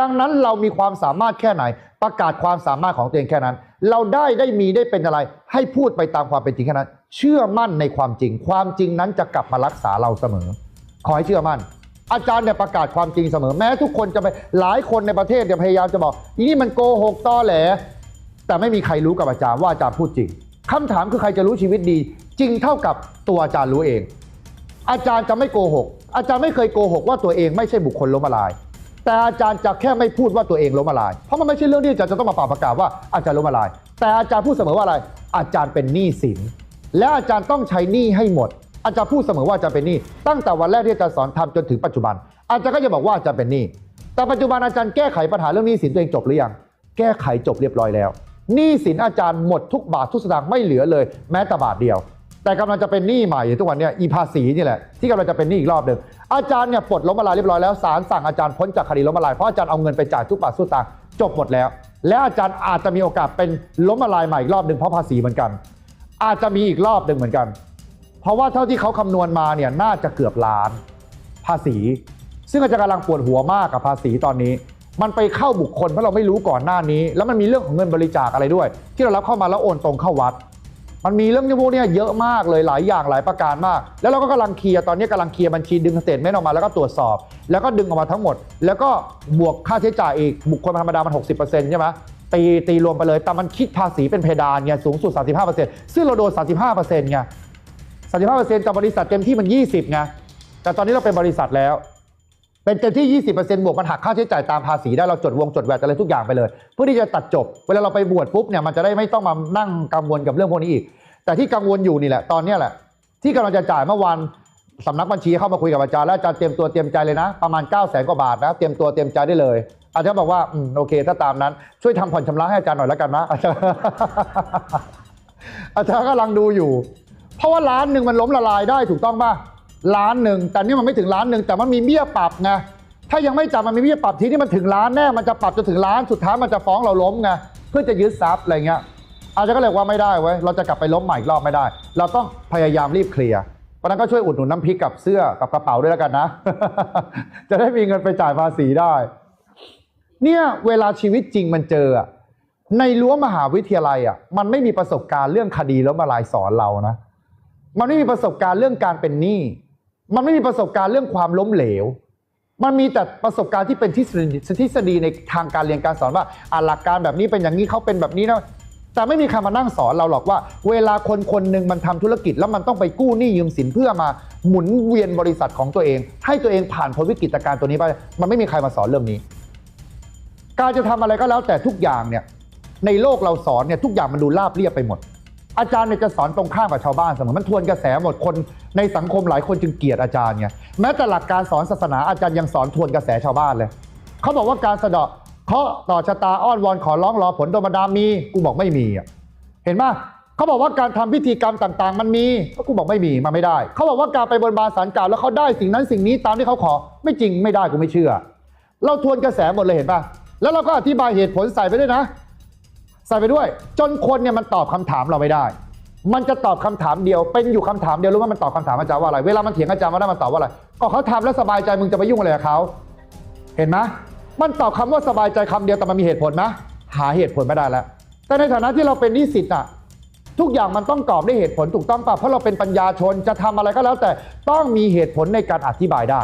ดังนั้นเรามีความสามารถแค่ไหน ประกาศความสามารถของตัวเองแค่นั้น เราได้ได้มีได้เป็นอะไร ให้พูดไปตามความเป็นจริงแค่นั้น เชื่อมั่นในความจริง ความจริงนั้นจะกลับมารักษาเราเสมอ ขอให้เชื่อมั่น อาจารย์เนี่ยประกาศความจริงเสมอ แม้ทุกคนจะไปหลายคนในประเทศเนี่ยพยายามจะบอกอีนี่มันโกหกตอแหล แต่ไม่มีใครรู้กับอาจารย์ว่าอาจารย์พูดจริงคำถามคือใครจะรู้ชีวิตดี จริงเท่ากับตัวอาจารย์รู้เอง อาจารย์จะไม่โกหก อาจารย์ไม่เคยโกหกว่าตัวเองไม่ใช่บุคคลล้มละลาย แต่อาจารย์จะแค่ไม่พูดว่าตัวเองล้มละลาย เพราะมันไม่ใช่เรื่องที่อาจารย์จะต้องมาป่าประกาศว่าอาจารย์ล้มละลาย แต่อาจารย์พูดเสมอว่าอะไร อาจารย์เป็นหนี้สิน และอาจารย์ต้องใช้หนี้ให้หมด อาจารย์พูดเสมอว่าอาจารย์เป็นหนี้ตั้งแต่วันแรกที่อาจารย์สอนทำจนถึงปัจจุบัน อาจารย์ก็จะบอกว่าอาจารย์เป็นหนี้ แต่ปัจจุบันอาจารย์แก้ไขปัญหาเรื่องหนี้สินตัวเองจบหรือยัง แก้ไขจบเรียบร้อยแล้ว หนี้สินอาจารย์หมดทุกบาททุกสตางค์ไม่เหลือเลย แม้แต่บาทเดียว แต่กำลังจะเป็นหนี้ใหม่ทุกวันเนี้อีภาษีนี่แหละที่กำลังจะเป็นหนี้อีกรอบหนึ่งอาจารย์เนี่ยปลดล้มละลายเรียบร้อยแล้วศาลสั่งอาจารย์พ้นจากคดีล้มละลายเพราะอาจารย์เอาเงินไปจ่ายทุกบาททุกตางค์จบหมดแล้ว และอาจารย์อาจจะมีโอกาสเป็นล้มละลายใหม่อีกรอบหนึ่งเพราะภาษีเหมือนกัน อาจจะมีอีกรอบหนึ่งเหมือนกัน เพราะว่าเท่าที่เขาคำนวณมาเนี่ยน่าจะเกือบล้าน ภาษี ซึ่งอาจารย์กำลังปวดหัวมากกับภาษีตอนนี้ มันไปเข้าบุคคลเพราะเราไม่รู้ก่อนหน้านี้ แล้วมันมีเรื่องของเงินบริจาคอะไรด้วย ที่เรารับเข้ามาแล้วโอนตรงเข้าวัด มันมีเรื่องพวกนี้เยอะมากเลยหลายอย่างหลายประการมาก แล้วเราก็กำลังเคลียร์ตอนนี้กำลังเคลียร์บัญชีดึงสเตทเมนต์ออกมาแล้วก็ตรวจสอบ แล้วก็ดึงออกมาทั้งหมด แล้วก็บวกค่าใช้จ่ายอีกบุคคลธรรมดามัน 60%ใช่ไหมตีตีรวมไปเลยแต่มันคิดภาษีเป็นเพดานไงสูงสุด 35%ซึ่งเราโดน 35%ไง35%แต่บริษัทเต็มที่มัน 20ไงแต่ตอนนี้เราเป็นบริษัทแล้ว เป็นเต็มที่ 20%บวกมันหักค่าใช้จ่ายตามภาษีได้เราจดวงจดแวดอะไรทุกอย่างไปเลย เพื่อที่จะตัดจบ เวลาเราไปบวชปุ๊บเนี่ยมันจะได้ไม่ต้องมานั่งกังวลกับเรื่องพวกนี้อีก แต่ที่กังวลอยู่นี่แหละ ตอนนี้แหละ ที่กำลังจะจ่ายเมื่อวานสำนักบัญชีเข้ามาคุยกับอาจารย์แล้วอาจารย์เตรียมตัวเตรียมใจเลยนะ ประมาณ9 0 0 0 0 0กว่าบาทนะ เตรียมตัวเตรียมใจได้เลย อาจารย์บอกว่าอืมโอเค ถ้าตามนั้น ช่วยทำผ่อนชำระให้อาจารย์หน่อยแล้วกันนะ อาจารย์อาจารย์กำลังดูอยู่ เพราะว่าล้านหนึ่งมันล้มละลายได้ถูกต้องป่ะล้านหนึ่งแต่นี่มันไม่ถึงล้านหนึ่งแต่มันมีเบี้ยปรับไงถ้ายังไม่จับมันมีเบี้ยปรับทีนี่มันถึงล้านแน่มันจะปรับจนถึงล้านสุดท้ายมันจะฟ้องเราล้มไงเพื่อจะยึดทรัพย์อะไรเงี้ย อาจารย์ก็เลยว่าไม่ได้เว้ยเราจะกลับไปล้มใหม่อีกรอบไม่ได้ เราต้องพยายามรีบเคลียร์เพราะนั้นก็ช่วยอุดหนุนน้ำพริกกับเสื้อกับกระเป๋าด้วยแล้วกันนะ จะได้มีเงินไปจ่ายภาษีได้ เนี่ยเวลาชีวิตจริงมันเจออะในรั้วมหาวิทยาลัยอะมันไม่มีประสบการณ์เรื่องคดีแล้วมาลายสอนเรานะ มันไม่มีประสบการณ์เรื่องการเป็นหนี้มันไม่มีประสบการณ์เรื่องความล้มเหลว มันมีแต่ประสบการณ์ที่เป็นทฤษฎีทฤษฎีในทางการเรียนการสอนว่าอะหลักการแบบนี้เป็นอย่างนี้เขาเป็นแบบนี้นะ แต่ไม่มีใครมานั่งสอนเราหรอกว่า เวลาคนคนหนึ่งมันทำธุรกิจ แล้วมันต้องไปกู้หนี้ยืมสินเพื่อมาหมุนเวียนบริษัทของตัวเอง ให้ตัวเองผ่านพ้นวิกฤตการณ์ตัวนี้ไปมันไม่มีใครมาสอนเรื่องนี้ การจะทำอะไรก็แล้วแต่ทุกอย่างเนี่ยในโลกเราสอนเนี่ยทุกอย่างมันดูราบเรียบไปหมด อาจารย์เนี่ยจะสอนตรงข้ามกับชาวบ้านเสมอมันทวนกระแสหมดคนในสังคมหลายคนจึงเกลียดอาจารย์ไงแม้แต่หลักการสอนศาสนาอาจารย์ยังสอนทวนกระแสชาวบ้านเลยเขาบอกว่าการสะเดาะ เคาะต่อชะตาอ้อนวอนขอร้องรอผลโดนบันดาลมี กูบอกไม่มีอะเห็นไหมเขาบอกว่าการทำพิธีกรรมต่างๆ มันมีก็กูบอกไม่มีมันไม่ได้ เขาบอกว่าการไปบนบานสารกล่าวแล้วเขาได้สิ่งนั้นสิ่งนี้ตามที่เขาขอไม่จริงไม่ได้กูไม่เชื่อ เราทวนกระแสหมดเลยเห็นป่ะแล้วเราก็อธิบายเหตุผลใส่ไปด้วยนะ ใส่ไปด้วย จนคนเนี่ยมันตอบคำถามเราไม่ได้ มันจะตอบคำถามเดียว เป็นอยู่คำถามเดียวรู้ว่ามันตอบคำถามอาจารย์ว่าอะไรเวลามันเถียงอาจารย์ว่าได้มันตอบว่าอะไรก็เขาทำแล้วสบายใจมึงจะไปยุ่งอะไรกับเขาเห็นไหม มันตอบคำว่าสบายใจคำเดียวแต่มันมีเหตุผลไหมหาเหตุผลไม่ได้แล้ว แต่ในฐานะที่เราเป็นนิสิตอะทุกอย่างมันต้องตอบด้วยเหตุผลถูกต้องป่ะเพราะเราเป็นปัญญาชนจะทำอะไรก็แล้ว แต่ต้องมีเหตุผลในการอธิบายได้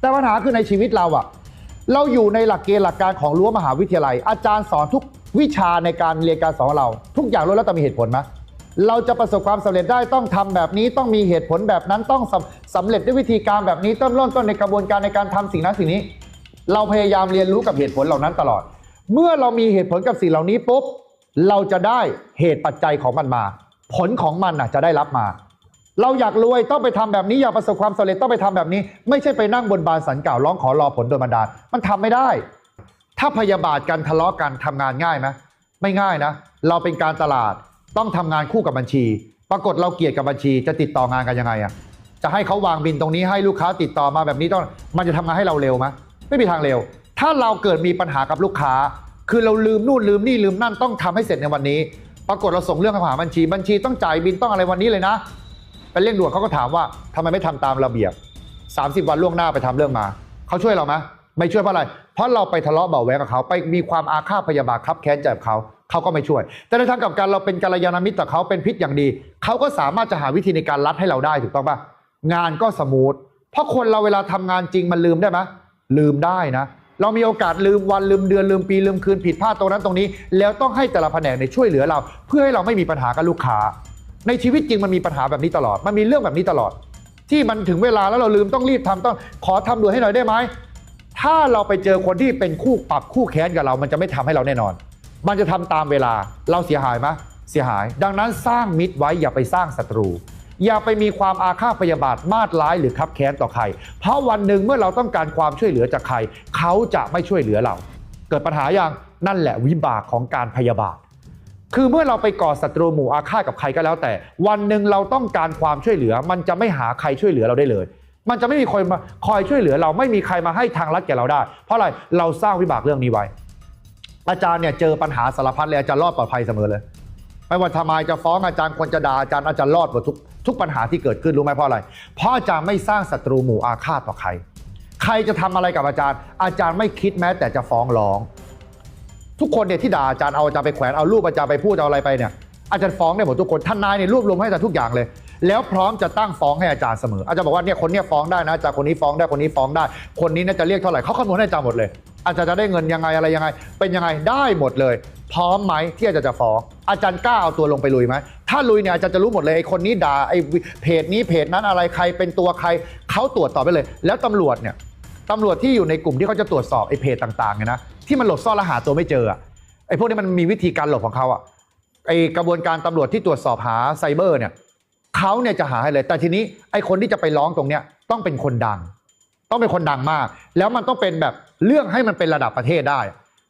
แต่ปัญหาคือในชีวิตเราอะเราอยู่ในหลักเกณฑ์หลักการของรั้วมหาวิทยาลัย อาจารย์สอนทุกวิชาในการเรียนการสอนเรา ทุกอย่างล้วนแล้วแต่มีเหตุผลไหมเราจะประสบความสำเร็จได้ต้องทำแบบนี้ต้องมีเหตุผลแบบนั้นต้องสำสำเร็จด้วยวิธีการแบบนี้ต้นเริ่มต้นในกระบวนการในการทำสิ่งนั้นสิ่งนี้ เราพยายามเรียนรู้กับเหตุผลเหล่านั้นตลอด เมื่อเรามีเหตุผลกับสิ่งเหล่านี้ปุ๊บเราจะได้เหตุปัจจัยของมันมา ผลของมันน่ะจะได้รับมา เราอยากรวยต้องไปทำแบบนี้อยากประสบความสำเร็จต้องไปทำแบบนี้ ไม่ใช่ไปนั่งบนบานสันกล่าวร้องขอรอผลโดยบันดาลมันทำไม่ได้ ถ้าพยาบาทกันทะเลาะกันทำงานง่ายไหมไม่ง่ายนะ เราเป็นการตลาดต้องทำงานคู่กับบัญชี ปรากฏเราเกลียดกับบัญชี จะติดต่องานกันยังไงอะจะให้เขาวางบินตรงนี้ให้ลูกค้าติดต่อมาแบบนี้ต้องมันจะทำงานให้เราเร็วไหม ไม่มีทางเร็ว ถ้าเราเกิดมีปัญหากับลูกค้า คือเราลืมนู่นลืมนี่ลืมนั่นต้องทำให้เสร็จในวันนี้ ปรากฏเราส่งเรื่องไปหาบัญชี บัญชีต้องจ่ายบินต้องอะไรวันนี้เลยนะไปเร่งด่วนเขาก็ถามว่าทำไมไม่ทำตามระเบียบ 30 วันล่วงหน้าไปทำเรื่องมาเขาช่วยเราไหมไม่ช่วยเพราะอะไร เพราะเราไปทะเลาะเบาแวงกับเขาไปมีความอาฆาตพยาบาทครับแค้นใจกับเขาเขาก็ไม่ช่วย แต่ในทางกับกันเราเป็นกัลยาณมิตรต่อเขาเป็นพิษอย่างดี เขาก็สามารถจะหาวิธีในการรัดให้เราได้ถูกต้องปะงานก็สมูทเพราะคนเราเวลาทำงานจริงมันลืมได้ไหม ลืมได้นะ เรามีโอกาสลืมวันลืมเดือนลืมปีลืมคืนผิดพลาดตรงนั้นตรงนี้ แล้วต้องให้แต่ละแผนกในช่วยเหลือเรา เพื่อให้เราไม่มีปัญหากับลูกค้า ในชีวิตจริงมันมีปัญหาแบบนี้ตลอด มันมีเรื่องแบบนี้ตลอด ที่มันถึงเวลาแล้วเราลืมต้องรีบทำต้องขอทำด่วนให้หน่อยได้ไหมถ้าเราไปเจอคนที่เป็นคู่ปรับคู่แค้นกับเรา มันจะไม่ทำให้เราแน่นอน มันจะทำตามเวลาเราเสียหายไหมเสียหาย ดังนั้นสร้างมิตรไว้อย่าไปสร้างศัตรู อย่าไปมีความอาฆาตพยาบาทมาดร้ายหรือคับแค้นต่อใคร เพราะวันหนึ่งเมื่อเราต้องการความช่วยเหลือจากใคร เขาจะไม่ช่วยเหลือเรา เกิดปัญหาอย่างนั่นแหละวิบากของการพยาบาท คือเมื่อเราไปก่อศัตรูหมู่อาฆาตกับใครก็แล้วแต่ วันหนึ่งเราต้องการความช่วยเหลือ มันจะไม่หาใครช่วยเหลือเราได้เลย มันจะไม่มีคนมาคอยช่วยเหลือเราไม่มีใครมาให้ทางลัดแก่เราได้ เพราะอะไรเราสร้างวิบากเรื่องนี้ไว้ อาจารย์เนี่ยเจอปัญหาสารพัดเลยอาจารย์รอดปลอดภัยเสมอเลยไม่ว่าทำไมจะฟ้องอาจารย์คนจะด่าอาจารย์อาจารย์รอดหมดทุก ทุกปัญหาที่เกิดขึ้นรู้ไหมเพราะอะไร เพราะอาจารย์ไม่สร้างศัตรูหมู่อาฆาตต่อใคร ใครจะทำอะไรกับอาจารย์ อาจารย์ไม่คิดแม้แต่จะฟ้องร้อง ทุกคนเนี่ยที่ด่าอาจารย์เอาอาจารย์ไปแขวนเอารูปอาจารย์ไปพูดเอาอะไรไปเนี่ยอาจารย์ฟ้องได้หมดทุกคนท่านนายเนี่ยรวบรวมให้อาจารย์ทุกอย่างเลย แล้วพร้อมจะตั้งฟ้องให้อาจารย์เสมอ อาจารย์บอกว่าเนี่ยคนเนี้ยฟ้องได้นะอาจารย์คนนี้ฟ้องได้คนนี้ฟ้องได้ คนนี้น่าจะเรียกเท่าไหร่เขาคำนวณให้อาจารย์หมดเลย อาจารย์จะได้เงินยังไงอะไรยังไง เป็นยังไงได้หมดเลย พร้อมไหมที่อาจารย์จะฟ้อง อาจารย์กล้าเอาตัวลงไปลุยไหม ถ้าลุยเนี่ยอาจารย์จะรู้หมดเลยไอ้คนนี้ด่าไอ้เพจนี้เพจนั้นอะไรใครเป็นตัวใครเขาตรวจสอบไปเลย แล้วตำรวจเนี่ยตำรวจที่อยู่ในกลุ่มที่เขาจะตรวจสอบไอ้เพจต่างๆเนี่ยนะที่มันหลบซ่อนและหาตัวไม่เจออะไอ้พวกนี้มันมีวิธีการหลบของเขาอะไอ้กระบวนการตำรวจที่ตรวจสอบหาไซเบอร์เนี่ยเขาเนี่ยจะหาให้เลย แต่ทีนี้ไอ้คนที่จะไปร้องตรงเนี้ยต้องเป็นคนดัง ต้องเป็นคนดังมาก แล้วมันต้องเป็นแบบเรื่องให้มันเป็นระดับประเทศได้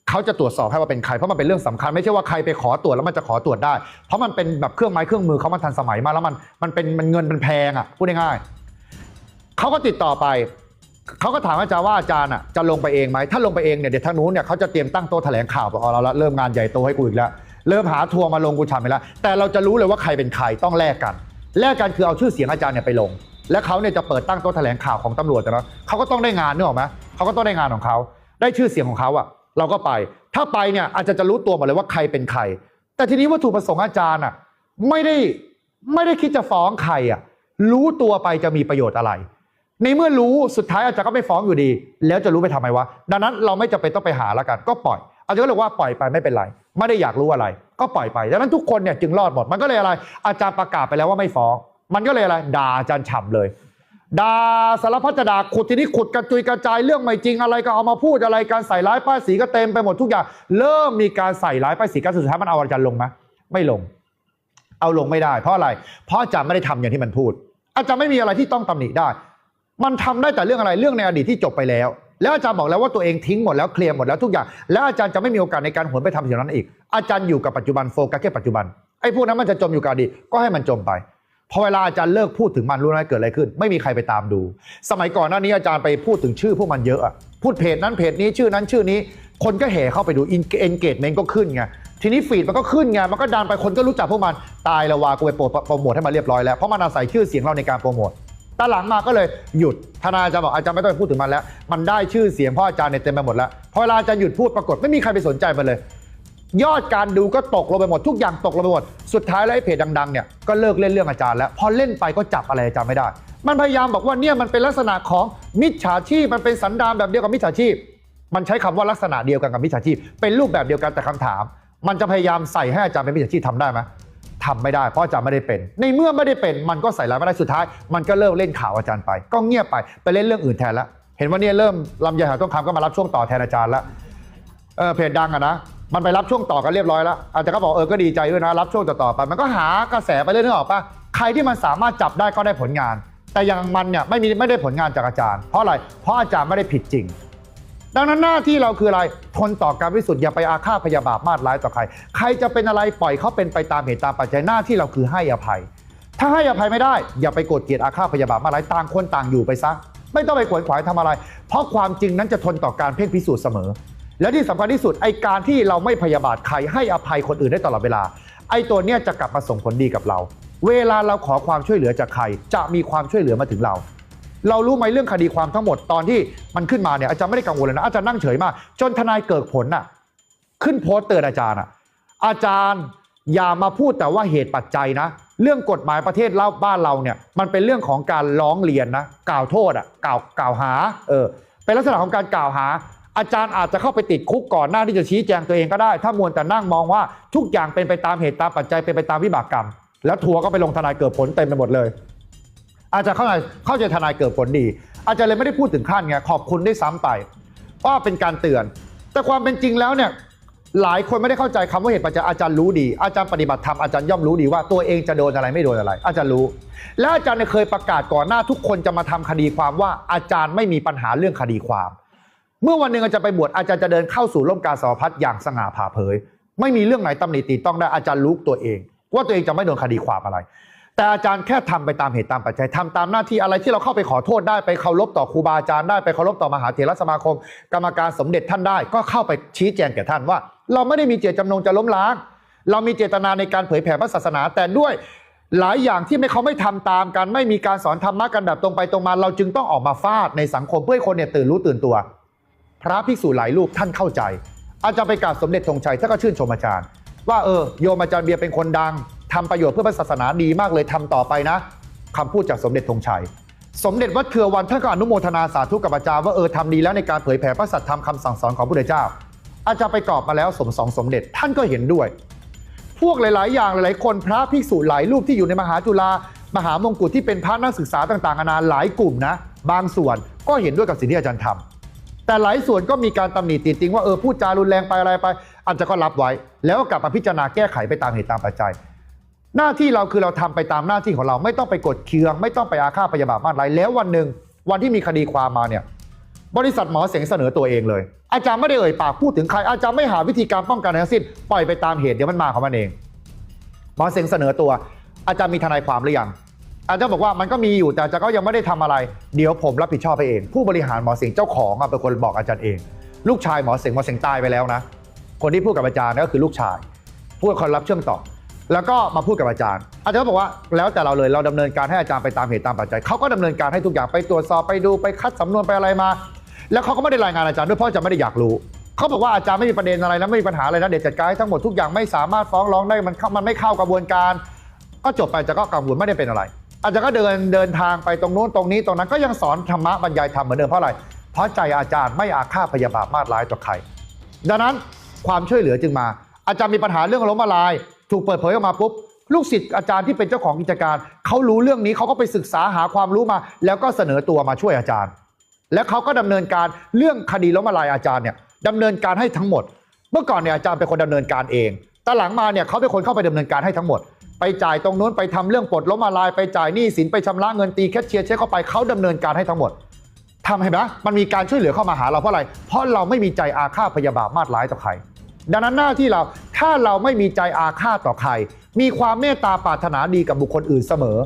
เขาจะตรวจสอบให้ว่าเป็นใครเพราะมันเป็นเรื่องสำคัญไม่ใช่ว่าใครไปขอตรวจแล้วมันจะขอตรวจได้ เพราะมันเป็นแบบเครื่องไม้เครื่องมือเขามันทันสมัยมากแล้วมันมันเป็นมันเงินมันแพงอะพูดง่ายๆเขาก็ติดต่อไปเขาก็ถามอาจารย์ว่าอาจารย์อะจะลงไปเองไหมถ้าลงไปเองเนี่ยเดี๋ยวทางนู้นเนี่ยเขาจะเตรียมตั้งโต๊ะแถลงข่าวบอกเอเราละเริ่มงานใหญ่โตให้กูอีกแล้วเริ่มหาทัวร์มาลงกูทำไปแล้วแต่เราจะรู้เลยว่าใครเป็นใครต้องแลกกันแลกกันคือเอาชื่อเสียงอาจารย์เนี่ยไปลง และเขาเนี่ยจะเปิดตั้งโต๊ะแถลงข่าวของตำรวจแต่ละเขาก็ต้องได้งานนึกออไหมเขาก็ต้องได้งานของเขาได้ชื่อเสียงของเขาอะ เราก็ไป ถ้าไปเนี่ยอาจจะจะรู้ตัวหมดเลยว่าใครเป็นใคร แต่ทีนี้วัตถุประสงค์อาจารย์อะไม่ได้ไม่ได้คิดจะฟ้องใครอะรู้ตัวไปจะมีประโยชน์อะไร ในเมื่อรู้สุดท้ายอาจารย์ก็ไม่ฟ้องอยู่ดี แล้วจะรู้ไปทำไมวะดังนั้นเราไม่จำเป็นต้องไปหาแล้วกันก็ปล่อยอาจารย์ก็เลยว่าปล่อยไปไม่เป็นไร ไม่ได้อยากรู้อะไร ก็ปล่อยไปดังนั้นทุกคนเนี่ยจึงรอดหมดมันก็เลยอะไร อาจารย์ประกาศไปแล้วว่าไม่ฟ้อง มันก็เลยอะไรด่าอาจารย์ฉ่ำเลย ด่าสารพัดจะด่าขุดทีนี้ขุดกระจุยกระจายเรื่องไม่จริงอะไรก็เอามาพูดอะไรการใส่ร้ายป้ายสีก็เต็มไปหมดทุกอย่าง เริ่มมีการใส่ร้ายป้ายสีการสุดท้ายมันเอาอาจารย์ลงไหมไม่ลง เอาลงไม่ได้ เพราะอะไร เพราะอาจารย์ไม่ได้ทำอย่างที่มันพูด อาจารย์ไม่มีอะไรที่ต้องตำหนิได้ มันทำได้แต่เรื่องอะไรเรื่องในอดีตที่จบไปแล้ว แล้วอาจารย์บอกแล้วว่าตัวเองทิ้งหมดแล้วเคลียร์หมดแล้วทุกอย่าง แล้วอาจารย์จะไม่มีโอกาสในการหวนไปทำสิ่งนั้นอีก อาจารย์อยู่กับปัจจุบันโฟกัสแค่ปัจจุบันไอ้พวกนั้นมันจะจมอยู่กับอดีตก็ให้มันจมไป พอเวลาอาจารย์เลิกพูดถึงมันรู้ไหมเกิดอะไรขึ้น ไม่มีใครไปตามดู สมัยก่อนหน้านี้อาจารย์ไปพูดถึงชื่อพวกมันเยอะอะพูดเพจนั้นเพจนี้ชื่อนั้นชื่อนี้ คนก็แห่เข้าไปดู engagement ก็ขึ้นไงทีนี้ฟีดมันก็ขึ้นไงมันก็ดันไปคนก็รู้จักพวกมันตายแล้ววากูไปโปรโปรโมทให้มันเรียบร้อยแล้วเพราะมันอาศัยชื่อเสียงเราในการโปรโมทตอนหลังมาก็เลยหยุดทนายอาจารย์บอกอาจารย์ไม่ต้องพูดถึงมันแล้ว มันได้ชื่อเสียงพ่ออาจารย์เนี่ยเต็มไปหมดแล้วพอเวลาอาจารย์หยุดพูดปรากฏไม่มีใครไปสนใจมันเลย ยอดการดูก็ตกลงไปหมดทุกอย่างตกลงไปหมด สุดท้ายแล้วไอ้เพจดังๆเนี่ยก็เลิกเล่นเรื่องอาจารย์แล้ว พอเล่นไปก็จับอะไรอาจารย์ไม่ได้ มันพยายามบอกว่าเนี่ยมันเป็นลักษณะของมิจฉาชีพมันเป็นสันดานแบบเดียวกับมิจฉาชีพ มันใช้คำว่าลักษณะเดียวกันกับมิจฉาชีพ เป็นรูปแบบเดียวกันแต่คำถาม มันจะพยายามใส่ให้อาจารย์เป็นมิจฉาชีพทำได้ไหมทำไม่ได้เพราะอาจารย์ไม่ได้เป็น ในเมื่อไม่ได้เป็น มันก็ใส่ร้ายไม่ได้สุดท้าย มันก็เลิกเล่นข่าวอาจารย์ไป ก็เงียบไปไปเล่นเรื่องอื่นแทนแล้วเห็นว่าเนี่ยเริ่มลำไยหาต้องคำก็มารับช่วงต่อแทนอาจารย์แล้ว เออเพจดังอะนะมันไปรับช่วงต่อกันเรียบร้อยแล้วอาจารย์ก็บอกเออก็ดีใจด้วยนะรับช่วงต่อๆไป มันก็หากระแสไปเรื่อยๆออกปะใครที่มันสามารถจับได้ก็ได้ผลงาน แต่อย่างมันเนี่ยไม่มีไม่ได้ผลงานจากอาจารย์ เพราะอะไรเพราะอาจารย์ไม่ได้ผิดจริง ดังนั้นหน้าที่เราคืออะไรทนต่อการวิสุทธิ์อย่าไปอาฆาตพยาบาทมาดร้ายต่อใคร ใครจะเป็นอะไรปล่อยเขาเป็นไปตามเหตุตามปัจจัยหน้าที่เราคือให้อภัย ถ้าให้อภัยไม่ได้ อย่าไปโกรธเกลียดอาฆาตพยาบาทมาดร้ายต่างคนต่างอยู่ไปซะไม่ต้องไปขวนขวายทำอะไร เพราะความจริงนั้นจะทนต่อการเพ่งพิสูจน์เสมอ และที่สำคัญที่สุดไอการที่เราไม่พยาบาทใครให้อภัยคนอื่นได้ตลอดเวลา ไอตัวเนี้ยจะกลับมาส่งผลดีกับเรา เวลาเราขอความช่วยเหลือจากใคร จะมีความช่วยเหลือมาถึงเรา เรารู้ไหมเรื่องคดีความทั้งหมดตอนที่มันขึ้นมาเนี่ยอาจารย์ไม่ได้กังวลเลยนะอาจารย์นั่งเฉยมากจนทนายเกิดผลน่ะขึ้นโพสต์เตือนอาจารย์อะอาจารย์อย่ามาพูดแต่ว่าเหตุปัจจัยนะ เรื่องกฎหมายประเทศเล่าบ้านเราเนี่ยมันเป็นเรื่องของการร้องเรียนนะกล่าวโทษอะกล่าวกล่าวหาเออเป็นลักษณะของการกล่าวหา อาจารย์อาจจะเข้าไปติดคุกก่อนหน้าที่จะชี้แจงตัวเองก็ได้ ถ้ามวลแต่นั่งมองว่าทุกอย่างเป็นไปตามเหตุตามปัจจัยเป็นไปตามวิบากกรรม แล้วทัวร์ก็ไปลงทนายเกิดผลเต็มไปหมดเลย อาจจะเข้าใจเข้าใจทนายเกิดผลดี อาจารย์เลยไม่ได้พูดถึงขั้นไงขอบคุณได้ซ้ำไปว่าเป็นการเตือน แต่ความเป็นจริงแล้วเนี่ยหลายคนไม่ได้เข้าใจคำว่าเหตุปัจจัยอาจารย์รู้ดี อาจารย์ปฏิบัติธรรมอาจารย์ย่อมรู้ดีว่าตัวเองจะโดนอะไรไม่โดนอะไร อาจารย์รู้ และอาจารย์เคยประกาศก่อนหน้าทุกคนจะมาทำคดีความว่าอาจารย์ไม่มีปัญหาเรื่องคดีความ เมื่อวันหนึ่งอาจารย์ไปบวชอาจารย์จะเดินเข้าสู่ร่มกาสาวพัดอย่างสง่าผ่าเผย ไม่มีเรื่องไหนตำหนิติต้องได้อาจารย์รู้ตัวเอง ว่าตัวเองจะไม่โดนคดีความอะไร แต่อาจารย์แค่ทำไปตามเหตุตามปัจจัยทำตามหน้าที่อะไรที่เราเข้าไปขอโทษได้ไปเคารพต่อครูบาอาจารย์ได้ไปเคารพต่อมหาเถรสมาคม กรรมการสมเด็จท่านได้ ก็เข้าไปชี้แจงแก่ท่านว่า เราไม่ได้มีเจตจำนงจะล้มล้าง เรามีเจตนาในการเผยแผ่พระศาสนาแต่ด้วยหลายอย่างที่ไม่เขาไม่ทำตามกัน ไม่มีการสอนธรรมะกันแบบตรงไปตรงมา เราจึงต้องออกมาฟาดในสังคมเพื่อให้คนเนี่ยตื่นรู้ตื่นตัว พระภิกษุหลายรูปท่านเข้าใจ อาจารย์ไปกราบสมเด็จธงชัยท่านก็ชื่นชมอาจารย์ ว่าเออโยมอาจารย์เบียร์เป็นคนดังทำประโยชน์เพื่อพระศาสนาดีมากเลยทำต่อไปนะคำพูดจากสมเด็จธงชัย สมเด็จวัดเครือวันท่านก็อนุโมทนาสาธุกับอาจารย์ว่าเออทำดีแล้วในการเผยแผ่พระสัทธรรมคำสั่งสอนของพระพุทธเจ้า อาจารย์ไปกรอบมาแล้วสมสองสมเด็จท่านก็เห็นด้วย พวกหลาย ๆ อย่างหลาย ๆ คนพระภิกษุหลายรูปที่อยู่ในมหาจุฬามหามงกุฎที่เป็นพระนักศึกษาต่างๆนานาหลายกลุ่มนะ บางส่วนก็เห็นด้วยกับสิ่งที่อาจารย์ทำ แต่หลายส่วนก็มีการตำหนิติดติงว่าเออพูดจารุนแรงไปอะไรไปอาจจะก็รับไว้ แล้วก็กลับมาพิจารณาแก้ไขไปตามเหตุตามปัจจัย หน้าที่เราคือเราทำไปตามหน้าที่ของเราไม่ต้องไปกดเคือง ไม่ต้องไปอาฆาตพยาบาทมาดไรแล้ววันหนึ่งวันที่มีคดีความมาเนี่ยบริษัทหมอเสงเสนอตัวเองเลย อาจารย์ไม่ได้เอ่ยปากพูดถึงใคร อาจารย์ไม่หาวิธีการป้องกันทั้งสิ้นปล่อยไปตามเหตุเดี๋ยวมันมาของมันเองหมอเสงเสนอตัว อาจารย์มีทนายความหรือยัง อาจารย์บอกว่ามันก็มีอยู่แต่อาจารย์ก็ยังไม่ได้ทำอะไร เดี๋ยวผมรับผิดชอบไปเอง ผู้บริหารหมอเสงเจ้าของเป็นคนบอกอาจารย์เอง ลูกชายหมอเสงหมอเสงตายไปแล้วนะ คนที่พูดกับอาจารย์ก็คือลูกชายพูดคนรับเชื่อมต่อ แล้วก็มาพูดกับอาจารย์ อาจารย์ก็บอกว่าแล้วแต่เราเลยเราดำเนินการให้อาจารย์ไปตามเหตุตามปัจจัยเขาก็ดำเนินการให้ทุกอย่างไปตรวจสอบไปดูไปคัดสำนวนไปอะไรมา แล้วเขาก็ไม่ได้รายงานอาจารย์ด้วยเพราะอาจารย์ไม่ได้อยากรู้เขาบอกว่าอาจารย์ไม่มีประเด็นอะไรนะไม่มีปัญหาอะไรนะเดี๋ยวจัดการให้ทั้งหมดทุกอย่างไม่สามารถฟ้องร้องได้มันมันไม่เข้ากระบวนการ ก็จบไปอาจารย์ก็กังวลไม่ได้เป็นอะไร อาจารย์ก็เดินเดินทางไปตรงนู้นตรงนี้ตรงนั้นก็ยังสอนธรรมะบรรยายธรรมเหมือนเดิมเพราะอะไร เพราะใจอาจารย์ไม่อาฆาตพยาบาทมาดร้ายต่อใคร ดังนั้นความช่วยเหลือจึงมา อาจารย์มีปัญหาเรื่องล้มละลาย ถูกเปิดเผยออกมาปุ๊บลูกศิษย์อาจารย์ที่เป็นเจ้าของกิจการเขารู้เรื่องนี้เขาก็ไปศึกษาหาความรู้มา แล้วก็เสนอตัวมาช่วยอาจารย์ แล้วเขาก็ดำเนินการเรื่องคดีล้มละลายอาจารย์เนี่ยดำเนินการให้ทั้งหมด เมื่อก่อนเนี่ยอาจารย์เป็นคนดำเนินการเองแต่หลังมาเนี่ยเขาเป็นคนเข้าไปดำเนินการให้ทั้งหมด ไปจ่ายตรงนู้นไปทำเรื่องปลดล้มละลายไปจ่ายหนี้สินไปชำระเงินตีแคชเชียร์เช็คเข้าไปเขาดำเนินการให้ทั้งหมดทำให้ไหมมันมีการช่วยเหลือเข้ามาหาเราเพราะอะไร เพราะเราไม่มีใจอาฆาตพยาบาทมาดร้ายต่อใคร ดังนั้นหน้าที่เราถ้าเราไม่มีใจอาฆาตต่อใคร มีความเมตตาปรารถนาดีกับบุคคลอื่นเสมอ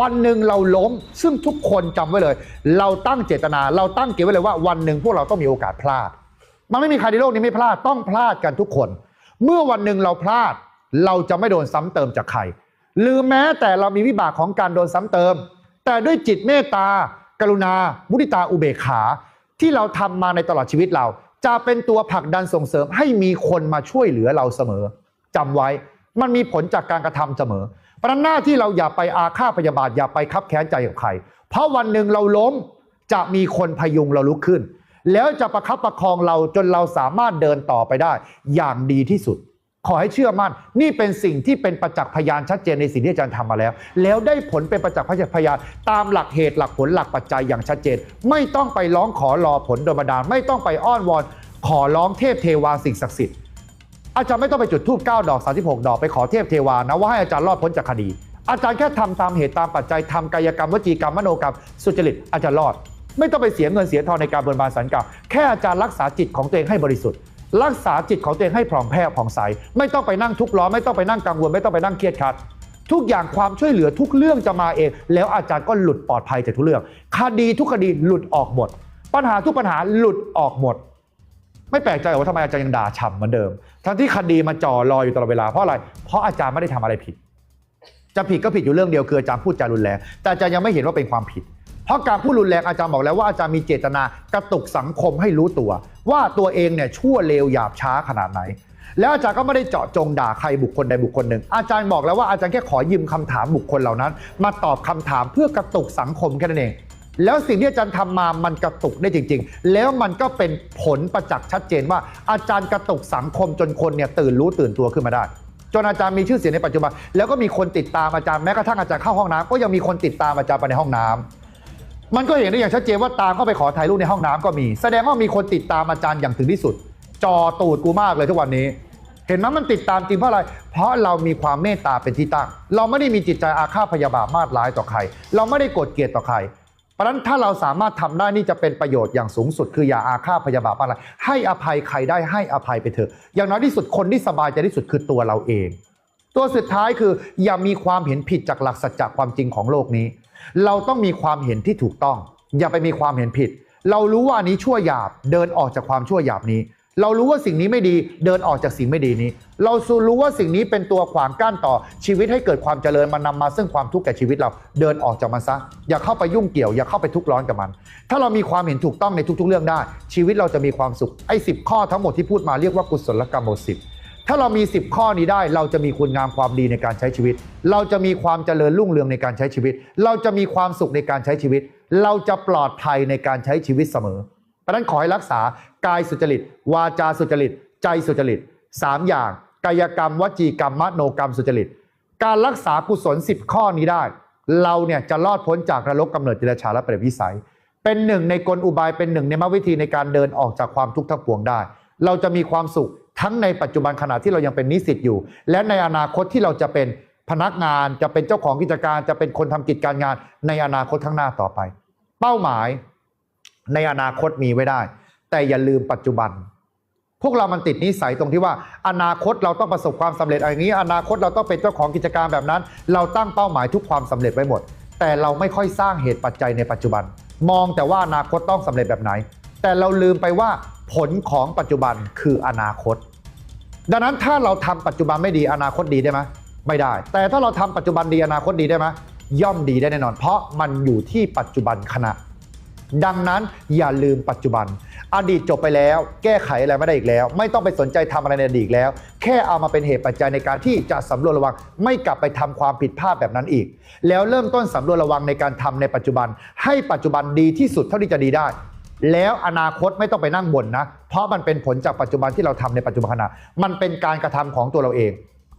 วันหนึ่งเราล้ม ซึ่งทุกคนจำไว้เลย เราตั้งเจตนา เราตั้งเกณฑ์ไว้เลยว่าวันหนึ่งพวกเราต้องมีโอกาสพลาด มันไม่มีใครในโลกนี้ไม่พลาดต้องพลาดกันทุกคน เมื่อวันหนึ่งเราพลาด เราจะไม่โดนซ้ำเติมจากใคร หรือแม้แต่เรามีวิบากของการโดนซ้ำเติม แต่ด้วยจิตเมตตา กรุณา มุทิตาอุเบกขา ที่เราทำมาในตลอดชีวิตเรา จะเป็นตัวผลักดันส่งเสริมให้มีคนมาช่วยเหลือเราเสมอจำไว้มันมีผลจากการกระทำเสมอ เพราะฉะนั้นหน้าที่เราอย่าไปอาฆาตพยาบาทอย่าไปคับแค้นใจกับใคร เพราะวันหนึ่งเราล้มจะมีคนพยุงเราลุกขึ้น แล้วจะประคับประคองเราจนเราสามารถเดินต่อไปได้ อย่างดีที่สุด ขอให้เชื่อมั่น นี่เป็นสิ่งที่เป็นประจักษ์พยานชัดเจนในสิ่งที่อาจารย์ทำมาแล้ว แล้วได้ผลเป็นประจักษ์พยานตามหลักเหตุหลักผลหลักปัจจัยอย่างชัดเจน ไม่ต้องไปร้องขอรอผลโดยบันดาลไม่ต้องไปอ้อนวอน ขอร้องเทพเทวาสิ่งศักดิ์สิทธิ์อาจารย์ไม่ต้องไปจุดทูบ9ดอก36ดอกไปขอเทพเทวานะว่าให้อาจารย์รอดพ้นจากคดี อาจารย์แค่ทำตามเหตุตามปัจจัยทำกายกรรมวจีกรรมมโนกรรมสุจริตอาจารย์รอด ไม่ต้องไปเสียเงินเสียทองในการบนบานสันกล่าวแค่อาจารย์รักษาจิตของตัวเองให้บริสุทธิ์ รักษาจิตของตัวเองให้ผ่องแผ้วผ่องใส ไม่ต้องไปนั่งทุกข์ร้อนไม่ต้องไปนั่งกังวลไม่ต้องไปนั่งเครียดคัดทุกอย่างความช่วยเหลือทุกเรื่องจะมาเอง แล้วอาจารย์ก็หลุดปลอดภัยจากทุกเรื่อง คดีทุกคดีหลุดออกหมด ปัญหาทุกปัญหาหลุดออกหมด ไม่แปลกใจหรอว่าทำไมอาจารย์ยังด่าฉ่ำเหมือนเดิม ทั้งที่คดีมาจ่อรออยู่ตลอดเวลาเพราะอะไร เพราะอาจารย์ไม่ได้ทำอะไรผิด จะผิดก็ผิดอยู่เรื่องเดียวคืออาจารย์พูดจารุนแรงแต่อาจารย์ยังไม่เห็นว่าเป็นความผิด ราะการพูดรุนแรงอาจารย์บอกแล้วว่าอาจารย์มีเจตนากระตุกสังคมให้รู้ตัว ว่าตัวเองเนี่ยชั่วเลวหยาบช้าขนาดไหน แล้วอาจารย์ก็ไม่ได้เจาะจงด่าใครบุคคลใดบุคคลหนึ่ง อาจารย์บอกแล้วว่าอาจารย์แค่ขอยืมคำถามบุคคลเหล่านั้น มาตอบคำถามเพื่อกระตุกสังคมแค่นั้นเองแล้วสิ่งที่อาจารย์ทำมามันกระตุกได้จริง ๆ แล้วมันก็เป็นผลประจักษ์ชัดเจนว่าอาจารย์กระตุกสังคมจนคนเนี่ยตื่นรู้ตื่นตัวขึ้นมาได้ จนอาจารย์มีชื่อเสียงในปัจจุบัน แล้วก็มีคนติดตามอาจารย์แม้กระทั่งอาจารย์เข้าห้องน้ำก็ยังมีคนติดตามอาจารย์ไปในห้องน้ำ มันก็เห็นได้อย่างชัดเจนว่าตามเข้าไปขอถ่ายรูปในห้องน้ำก็มี แสดงว่ามีคนติดตามอาจารย์อย่างถึงที่สุด จอตูดกูมากเลยทุกวันนี้ เห็นไหมมันติดตามจริงเพราะอะไร เพราะเรามีความเมตตาเป็นที่ตั้ง เราไม่ได้มีจิตใจอาฆาตพยาบาทมาดร้ายต่อใคร เราไม่ได้โกรธเกลียดต่อใครเพราะนั้นถ้าเราสามารถทำได้นี่จะเป็นประโยชน์อย่างสูงสุด คืออย่าอาฆาตพยาบาทมาดร้ายให้อภัยใครได้ให้อภัยไปเถอะ อย่างน้อยที่สุดคนที่สบายใจที่สุดคือตัวเราเอง ตัวสุดท้ายคือ อย่ามีความเห็นผิดจากหลักสัจจะความจริงของโลกนี้ เราต้องมีความเห็นที่ถูกต้อง อย่าไปมีความเห็นผิด เรารู้ว่านี้ชั่วหยาบเดินออกจากความชั่วหยาบนี้ เรารู้ว่าสิ่งนี้ไม่ดีเดินออกจากสิ่งไม่ดีนี้ เรารู้ว่าสิ่งนี้เป็นตัวขวางกั้นต่อชีวิตให้เกิดความเจริญมันนำมาซึ่งความทุกข์แก่ชีวิตเราเดินออกจากมันซะ อย่าเข้าไปยุ่งเกี่ยวอย่าเข้าไปทุกข์ร้อนกับมัน ถ้าเรามีความเห็นถูกต้องในทุกๆ เรื่องได้ ชีวิตเราจะมีความสุขไอ้สิข้อทั้งหมดที่พูดมาเรียกว่ากุศลกรรมบทสิบ ถ้าเรามี 10 ข้อนี้ได้เราจะมีคุณงามความดีในการใช้ชีวิต เราจะมีความเจริญรุ่งเรืองในการใช้ชีวิต เราจะมีความสุขในการใช้ชีวิต เราจะปลอดภัยในการใช้ชีวิตเสมอ เพราะนั้นขอให้รักษากายสุจริต วาจาสุจริต ใจสุจริตสามอย่าง กายกรรม วจีกรรมมโนกรรมสุจริต การรักษากุศล 10 ข้อนี้ได้ เราเนี่ยจะรอดพ้นจากนรกกำเนิดจิรชาและเปรตวิสัย เป็นหนึ่งในกลอุบายเป็นหนึ่งในมรรควิธีในการเดินออกจากความทุกข์ทั้งปวงได้ เราจะมีความสุข ทั้งในปัจจุบันขณะที่เรายังเป็นนิสิตอยู่ และในอนาคตที่เราจะเป็นพนักงานจะเป็นเจ้าของกิจการจะเป็นคนทำกิจการงาน ในอนาคตข้างหน้าต่อไป เป้าหมายในอนาคตมีไว้ได้ แต่อย่าลืมปัจจุบัน พวกเรามันติดนิสัยตรงที่ว่า อนาคตเราต้องประสบความสำเร็จอย่างนี้ อนาคตเราต้องเป็นเจ้าของกิจการแบบนั้น เราตั้งเป้าหมายทุกความสำเร็จไว้หมด แต่เราไม่ค่อยสร้างเหตุปัจจัยในปัจจุบัน มองแต่ว่าอนาคตต้องสำเร็จแบบไหน แต่เราลืมไปว่าผลของปัจจุบันคืออนาคต ดังนั้นถ้าเราทำปัจจุบันไม่ดีอนาคตดีได้ไหมไม่ได้ แต่ถ้าเราทำปัจจุบันดีอนาคตดีได้ไหมย่อมดีได้แน่นอน เพราะมันอยู่ที่ปัจจุบันขณะ ดังนั้นอย่าลืมปัจจุบัน อดีตจบไปแล้ว แก้ไขอะไรไม่ได้อีกแล้ว ไม่ต้องไปสนใจทำอะไรในอดีตอีกแล้ว แค่เอามาเป็นเหตุปัจจัยในการที่จะสำรวจระวัง ไม่กลับไปทำความผิดพลาดแบบนั้นอีก แล้วเริ่มต้นสำรวจระวังในการทำในปัจจุบัน ให้ปัจจุบันดีที่สุดเท่าที่จะดีได้ แล้วอนาคตไม่ต้องไปนั่งบ่นนะ เพราะมันเป็นผลจากปัจจุบันที่เราทำในปัจจุบันขณะมันเป็นการกระทำของตัวเราเอง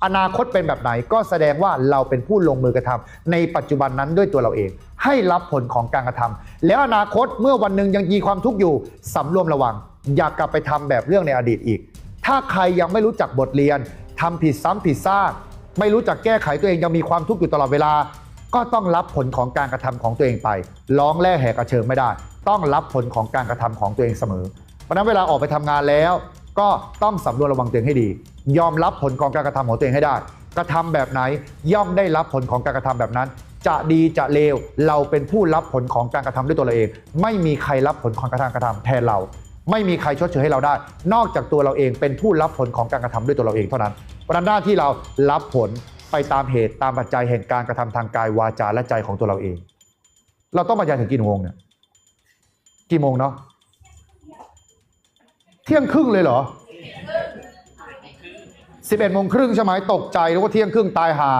อนาคตเป็นแบบไหนก็แสดงว่าเราเป็นผู้ลงมือกระทำในปัจจุบันนั้นด้วยตัวเราเอง ให้รับผลของการกระทำแล้วอนาคตเมื่อวันหนึ่งยังมีความทุกข์อยู่สำรวมระวัง อย่ากลับไปทำแบบเรื่องในอดีตอีก ถ้าใครยังไม่รู้จักบทเรียนทำผิดซ้ำผิดซากไม่รู้จักแก้ไขตัวเองยังมีความทุกข์อยู่ตลอดเวลา ก็ต้องรับผลของการกระทำของตัวเองไป ร้องแล่แหกกระเชิงไม่ได้ ต้องรับผลของการกระทำของตัวเองเสมอ เพราะนั้นเวลาออกไปทำงานแล้ว ก็ต้องสำรวจระวังตัวเองให้ดี ยอมรับผลของการกระทำของตัวเองให้ได้ กระทำแบบไหนย่อมได้รับผลของการกระทำแบบนั้น จะดีจะเลวเราเป็นผู้รับผลของการกระทำด้วยตัวเราเอง ไม่มีใครรับผลของการกระทำแทนเรา ไม่มีใครชดเชยให้เราได้ นอกจากตัวเราเองเป็นผู้รับผลของการกระทำด้วยตัวเราเองเท่านั้นเพราะนั้นหน้าที่เรารับผลไปตามเหตุตามปัจจัยแห่งการกระทำทางกายวาจาและใจของตัวเราเอง เราต้องบรรยายถึงกี่โมงเนี่ย กี่โมงเนาะเที่ยงครึ่งเลยเหรอสิบเอ็ดโมงครึ่งใช่ไหมตกใจแล้วว่าเที่ยงครึ่งตายห่า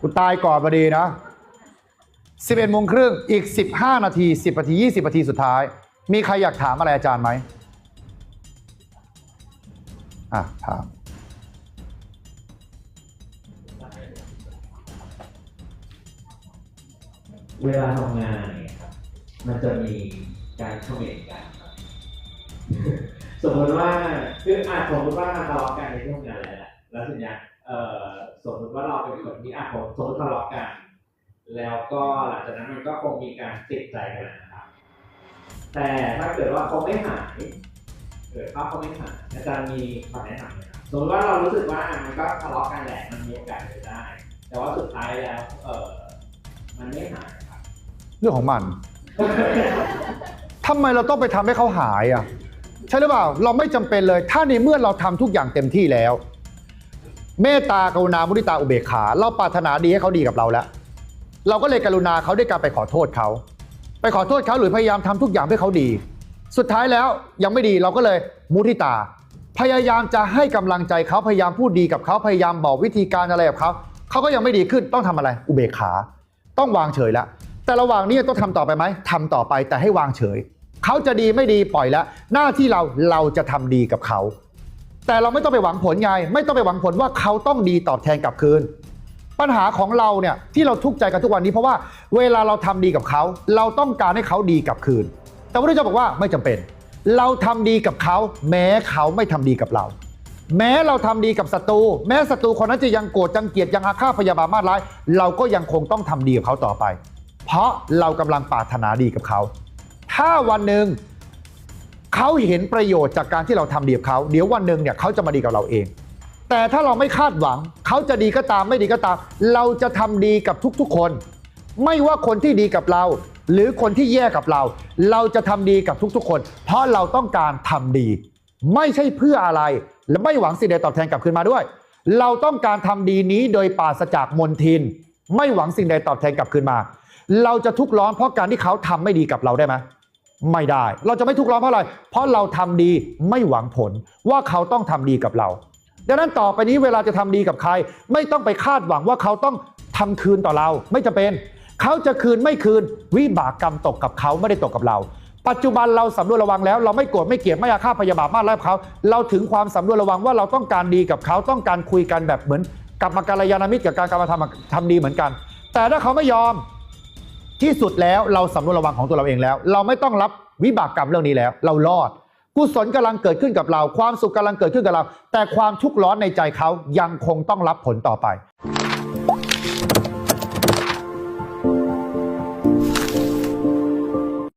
กูตายก่อนพอดีนะสิบเอ็ดโมงครึ่งอีกสิบห้านาทีสิบนาทียี่สิบนาทีสุดท้าย มีใครอยากถามอะไรอาจารย์ไหมอะถามเวลาทำงานเนี่ย มันจะมีการเขม่นกันสมมติว่าคืออาจสมมติว่าทะเลาะกันในที่ทำงานแล้วแหละแล้วทีเนี้ยเอ่อสมมติว่าเราเป็นคนที่อาจผมสมมติทะเลาะกัน แล้วก็หลังจากนั้นมันก็คงมีการติดใจกันนะครับ แต่ถ้าเกิดว่าเขาไม่หายเกิดว่าเขาไม่หายอาจารย์มีคำแนะนำไหมครับสมมติว่าเรารู้สึกว่ามันก็ทะเลาะกันแหละมันมีโอกาสเป็นไปได้ แต่ว่าสุดท้ายแล้วเออมันไม่หายครับเรื่องของมัน ทำไมเราต้องไปทำให้เขาหายอะ ใช่หรือเปล่า เราไม่จำเป็นเลย ถ้าในเมื่อเราทำทุกอย่างเต็มที่แล้ว เมตตากรุณามุทิตาอุเบกขา เราปรารถนาดีให้เขาดีกับเราแล้ว เราก็เลยกรุณาเขาด้วยการไปขอโทษเขา ไปขอโทษเขาหรือพยายามทำทุกอย่างเพื่อเขาดี สุดท้ายแล้วยังไม่ดีเราก็เลยมุทิตา พยายามจะให้กำลังใจเขาพยายามพูดดีกับเขาพยายามบอกวิธีการอะไรกับเขาเขาก็ยังไม่ดีขึ้นต้องทำอะไร อุเบกขา ต้องวางเฉยแล้ว แต่ระหว่างนี้ต้องทำต่อไปไหมทำต่อไปแต่ให้วางเฉย เขาจะดีไม่ดีปล่อยแล้ว หน้าที่เราเราจะทำดีกับเขา แต่เราไม่ต้องไปหวังผลไง ไม่ต้องไปหวังผลว่าเขาต้องดีตอบแทนกลับคืน ปัญหาของเราเนี่ยที่เราทุกข์ใจกันทุกวันนี้เพราะว่าเวลาเราทำดีกับเขา เราต้องการให้เขาดีกลับคืน แต่พระพุทธเจ้าบอกว่าไม่จำเป็น เราทำดีกับเขา แม้เขาไม่ทำดีกับเราแม้เราทำดีกับศัตรูแม้ศัตรูคนนั้นจะยังโกรธยังเกลียดยังอาฆาตพยาบาทมาดร้าย เราก็ยังคงต้องทำดีกับเขาต่อไป เพราะเรากำลังปรารถนาดีกับเขา ถ้าวันหนึ่งเขาเห็นประโยชน์จากการที่เราทำดีกับเขาเดี๋ยววันหนึ่งเนี่ยเขาจะมาดีกับเราเอง แต่ถ้าเราไม่คาดหวัง เขาจะดีก็ตามไม่ดีก็ตาม เราจะทำดีกับทุกๆคน ไม่ว่าคนที่ดีกับเรา หรือคนที่แย่กับเรา เราจะทำดีกับทุกๆคน เพราะเราต้องการทำดี ไม่ใช่เพื่ออะไร และไม่หวังสิ่งใดตอบแทนกลับคืนมาด้วย เราต้องการทำดีนี้โดยปราศจากมนทิน ไม่หวังสิ่งใดตอบแทนกลับคืนมา เราจะทุกข์ร้อนเพราะการที่เขาทำไม่ดีกับเราได้ไหมไม่ได้ เราจะไม่ทุกข์ร้อนเพราะอะไร เพราะเราทำดีไม่หวังผลว่าเขาต้องทำดีกับเรา ดังนั้นต่อไปนี้เวลาจะทำดีกับใคร ไม่ต้องไปคาดหวังว่าเขาต้องทำคืนต่อเรา ไม่จำเป็น เขาจะคืนไม่คืน วิบากกรรมตกกับเขาไม่ได้ตกกับเรา ปัจจุบันเราสำรวจระวังแล้ว เราไม่โกรธไม่เกลียดไม่อาฆาตพยาบาทมากแล้วเขา เราถึงความสำรวจระวังว่าเราต้องการดีกับเขาต้องการคุยกันแบบเหมือนกับมาการยานามิตรกับการการมาทำทำดีเหมือนกัน แต่ถ้าเขาไม่ยอม ที่สุดแล้วเราสำรวจระวังของตัวเราเองแล้ว เราไม่ต้องรับวิบากกรรมเรื่องนี้แล้ว เรารอดกุศลกำลังเกิดขึ้นกับเรา ความสุขกำลังเกิดขึ้นกับเรา แต่ความทุกข์ร้อนในใจเขายังคงต้องรับผลต่อไป